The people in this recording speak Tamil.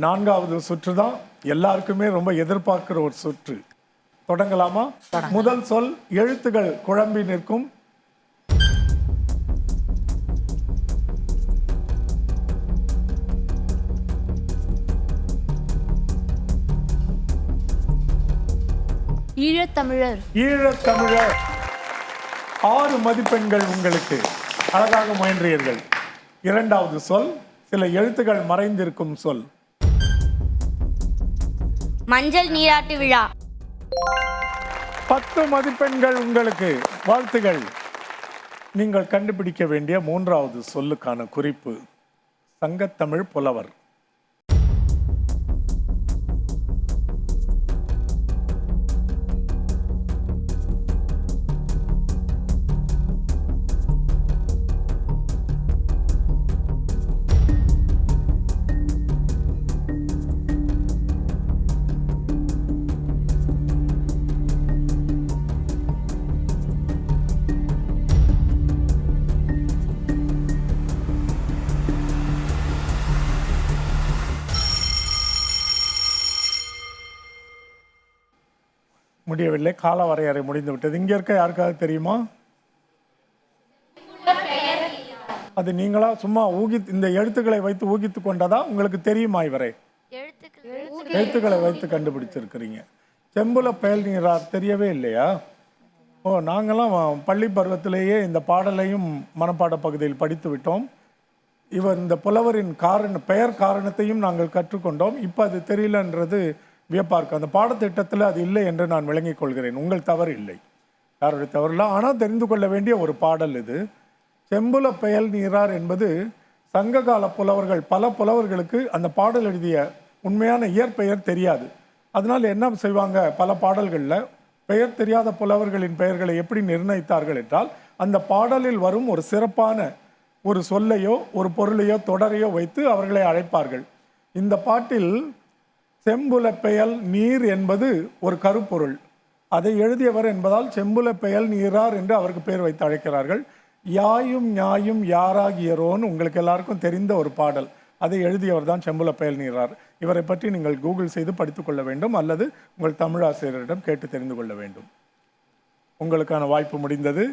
நான்காவது சுற்று தான். எல்லாருக்குமே ரொம்ப எதிர்பார்க்கிற ஒரு சுற்று. தொடங்கலாமா? முதல் சொல் எழுத்துகள் குழம்பி நிற்கும். ஈழத்தமிழர். ஈழத்தமிழர். ஆறு மதிப்பெண்கள் உங்களுக்கு. அழகாக முயன்றீர்கள். இரண்டாவது சொல் சில எழுத்துகள் மறைந்திருக்கும் சொல். மஞ்சள் நீராட்டு விழா. பத்து மதிப்பெண்கள் உங்களுக்கு. வாழ்த்துகள். நீங்கள் கண்டுபிடிக்க வேண்டிய மூன்றாவது சொல்லுக்கான குறிப்பு. சங்கத்தமிழ் புலவர். முடியவில்லை. கால வரையறை முடிந்து விட்டது இங்கே இருக்க யாருக்காவது தெரியுமா? அது நீங்களா? சும்மா ஊகி இந்த எழுத்துக்களை வைத்து ஊகித்து கொண்டதா? உங்களுக்கு தெரியுமா இவரை? எழுத்துக்களை வைத்து கண்டுபிடிச்சிருக்கிறீங்க. செம்புல பயல் நீரார் தெரியவே இல்லையா? ஓ நாங்களாம் பள்ளி பருவத்திலேயே இந்த பாடலையும் மனப்பாட பகுதியில் படித்து விட்டோம். இவர் இந்த புலவரின் காரண பெயர் காரணத்தையும் நாங்கள் கற்றுக்கொண்டோம். இப்போ அது தெரியலன்றது வியப்பார்க்கு. அந்த பாடத்திட்டத்தில் அது இல்லை என்று நான் விளங்கிக் கொள்கிறேன். உங்கள் தவறு இல்லை. யாருடைய தவறு இல்லை. ஆனால் தெரிந்து கொள்ள வேண்டிய ஒரு பாடல் இது. செம்புல பெயல் நீரார் என்பது சங்ககால புலவர்கள் பல புலவர்களுக்கு அந்த பாடல் எழுதிய உண்மையான இயற்பெயர் தெரியாது. அதனால் என்ன செய்வாங்க? பல பாடல்களில் பெயர் தெரியாத புலவர்களின் பெயர்களை எப்படி நிர்ணயித்தார்கள் என்றால் அந்த பாடலில் வரும் ஒரு சிறப்பான ஒரு சொல்லையோ ஒரு பொருளையோ தொடரையோ வைத்து அவர்களை அழைப்பார்கள். இந்த பாட்டில் செம்புலப்பெயல் நீர் என்பது ஒரு கருப்பொருள். அதை எழுதியவர் என்பதால் செம்புல பெயல் நீரார் என்று அவருக்கு பெயர் வைத்து அழைக்கிறார்கள். யாயும் ஞாயும் யாராகியரோன்னு உங்களுக்கு எல்லாருக்கும் தெரிந்த ஒரு பாடல். அதை எழுதியவர் தான் செம்புலப்பெயல் நீரார். இவரை பற்றி நீங்கள் கூகுள் செய்து படித்துக்கொள்ள வேண்டும் அல்லது உங்கள் தமிழாசிரியரிடம் கேட்டு தெரிந்து கொள்ள வேண்டும். உங்களுக்கான வாய்ப்பு முடிந்தது.